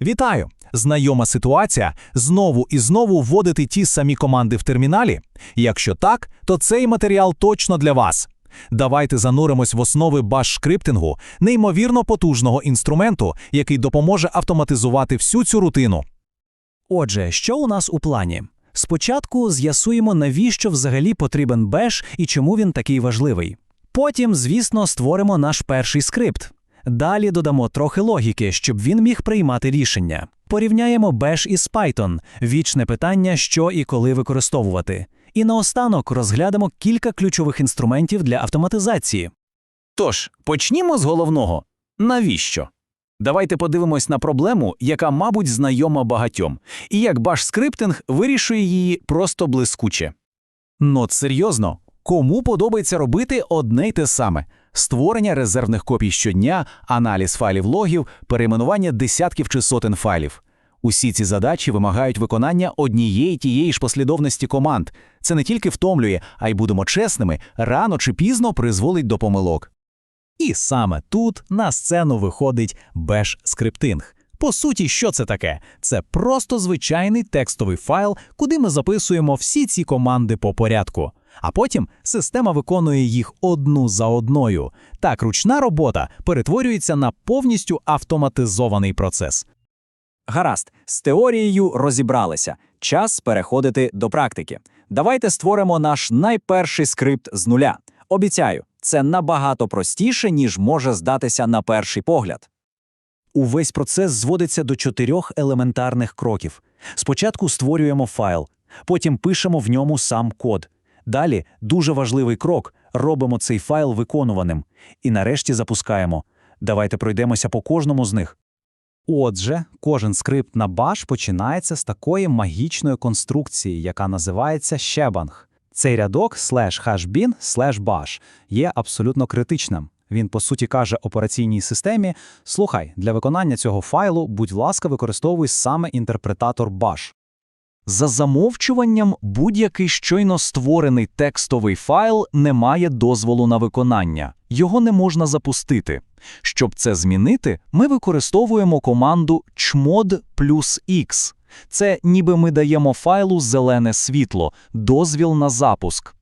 Вітаю! Знайома ситуація знову і знову вводити ті самі команди в терміналі? Якщо так, то цей матеріал точно для вас. Давайте зануримось в основи баш-шкриптингу, неймовірно потужного інструменту, який допоможе автоматизувати всю цю рутину. Отже, що у нас у плані? Спочатку з'ясуємо, навіщо взагалі потрібен беш і чому він такий важливий. Потім, звісно, створимо наш перший скрипт. Далі додамо трохи логіки, щоб він міг приймати рішення. Порівняємо беш із Python, вічне питання, що і коли використовувати. І наостанок розглянемо кілька ключових інструментів для автоматизації. Тож, почнімо з головного. Навіщо? Давайте подивимось на проблему, яка, мабуть, знайома багатьом, і як баш-скриптинг вирішує її просто блискуче. Ну, серйозно, кому подобається робити одне й те саме: створення резервних копій щодня, аналіз файлів логів, перейменування десятків чи сотень файлів. Усі ці задачі вимагають виконання однієї тієї ж послідовності команд. Це не тільки втомлює, а й будемо чесними, рано чи пізно призволить до помилок. І саме тут на сцену виходить беш-скриптинг. По суті, що це таке? Це просто звичайний текстовий файл, куди ми записуємо всі ці команди по порядку. А потім система виконує їх одну за одною. Так ручна робота перетворюється на повністю автоматизований процес. Гаразд, з теорією розібралися. Час переходити до практики. Давайте створимо наш найперший скрипт з нуля. Обіцяю, це набагато простіше, ніж може здатися на перший погляд. Увесь процес зводиться до чотирьох елементарних кроків. Спочатку створюємо файл, потім пишемо в ньому сам код. Далі дуже важливий крок робимо цей файл виконуваним. І нарешті запускаємо. Давайте пройдемося по кожному з них. Отже, кожен скрипт на Bash починається з такої магічної конструкції, яка називається щебанг. Цей рядок slash hashbin slash bash є абсолютно критичним. Він, по суті, каже операційній системі: слухай, для виконання цього файлу, будь ласка, використовуй саме інтерпретатор bash. За замовчуванням, будь-який щойно створений текстовий файл не має дозволу на виконання, його не можна запустити. Щоб це змінити, ми використовуємо команду chmod плюс x. Це ніби ми даємо файлу зелене світло, дозвіл на запуск.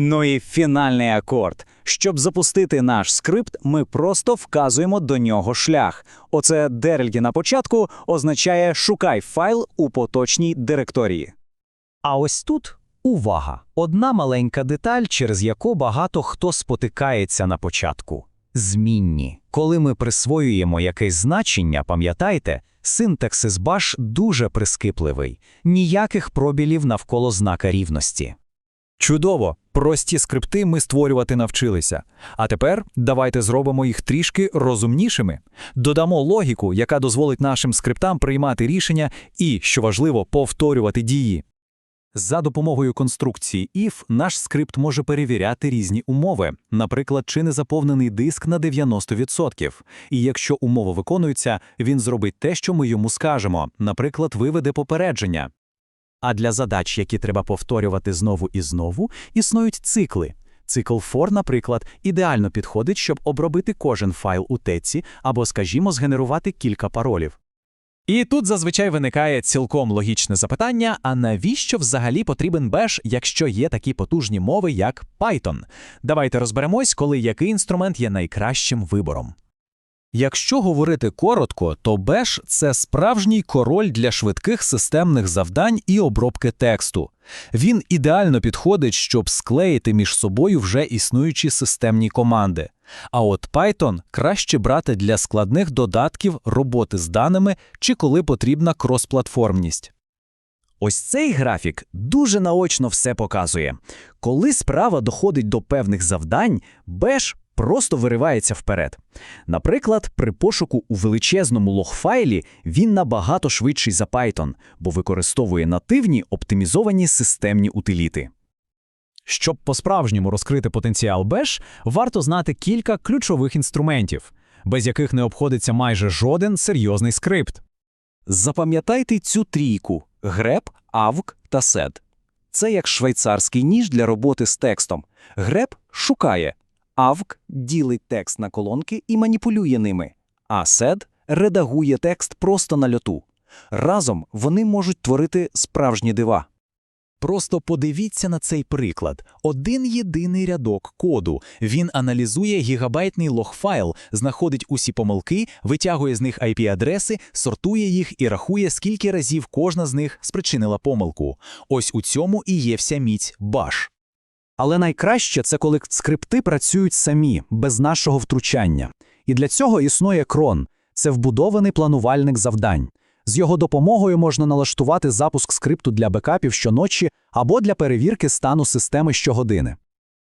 Ну і фінальний акорд. Щоб запустити наш скрипт, ми просто вказуємо до нього шлях. Оце дерльги на початку означає шукай файл у поточній директорії. А ось тут увага! Одна маленька деталь, через яку багато хто спотикається на початку. Змінні. Коли ми присвоюємо якесь значення, пам'ятайте, синтакс із Bash дуже прискіпливий, ніяких пробілів навколо знака рівності. Чудово! Прості скрипти ми створювати навчилися. А тепер давайте зробимо їх трішки розумнішими. Додамо логіку, яка дозволить нашим скриптам приймати рішення і, що важливо, повторювати дії. За допомогою конструкції if наш скрипт може перевіряти різні умови, наприклад, чи не заповнений диск на 90%. І якщо умова виконується, він зробить те, що ми йому скажемо, наприклад, виведе попередження. А для задач, які треба повторювати знову і знову, існують цикли. Цикл for, наприклад, ідеально підходить, щоб обробити кожен файл у теці або, скажімо, згенерувати кілька паролів. І тут зазвичай виникає цілком логічне запитання: а навіщо взагалі потрібен Bash, якщо є такі потужні мови, як Python? Давайте розберемось, коли який інструмент є найкращим вибором. Якщо говорити коротко, то Bash – це справжній король для швидких системних завдань і обробки тексту. Він ідеально підходить, щоб склеїти між собою вже існуючі системні команди. А от Python краще брати для складних додатків, роботи з даними чи коли потрібна кросплатформність. Ось цей графік дуже наочно все показує. Коли справа доходить до певних завдань, Bash просто виривається вперед. Наприклад, при пошуку у величезному лог-файлі він набагато швидший за Python, бо використовує нативні оптимізовані системні утиліти. Щоб по-справжньому розкрити потенціал Bash, варто знати кілька ключових інструментів, без яких не обходиться майже жоден серйозний скрипт. Запам'ятайте цю трійку grep, avg та sed. Це як швейцарський ніж для роботи з текстом. Grep шукає, avg ділить текст на колонки і маніпулює ними, а sed редагує текст просто на льоту. Разом вони можуть творити справжні дива. Просто подивіться на цей приклад. Один єдиний рядок коду. Він аналізує гігабайтний лог-файл, знаходить усі помилки, витягує з них IP-адреси, сортує їх і рахує, скільки разів кожна з них спричинила помилку. Ось у цьому і є вся міць баш. Але найкраще це коли скрипти працюють самі, без нашого втручання. І для цього існує крон це вбудований планувальник завдань. З його допомогою можна налаштувати запуск скрипту для бекапів щоночі або для перевірки стану системи щогодини.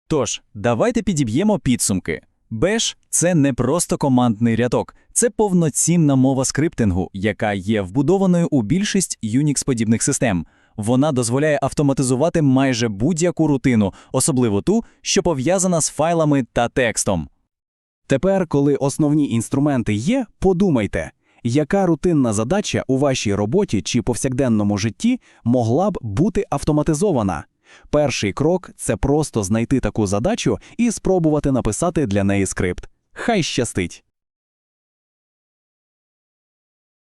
Тож, давайте підіб'ємо підсумки. Беш – це не просто командний рядок, це повноцінна мова скриптингу, яка є вбудованою у більшість Unix-подібних систем. Вона дозволяє автоматизувати майже будь-яку рутину, особливо ту, що пов'язана з файлами та текстом. Тепер, коли основні інструменти є, подумайте, яка рутинна задача у вашій роботі чи повсякденному житті могла б бути автоматизована. Перший крок це просто знайти таку задачу і спробувати написати для неї скрипт. Хай щастить!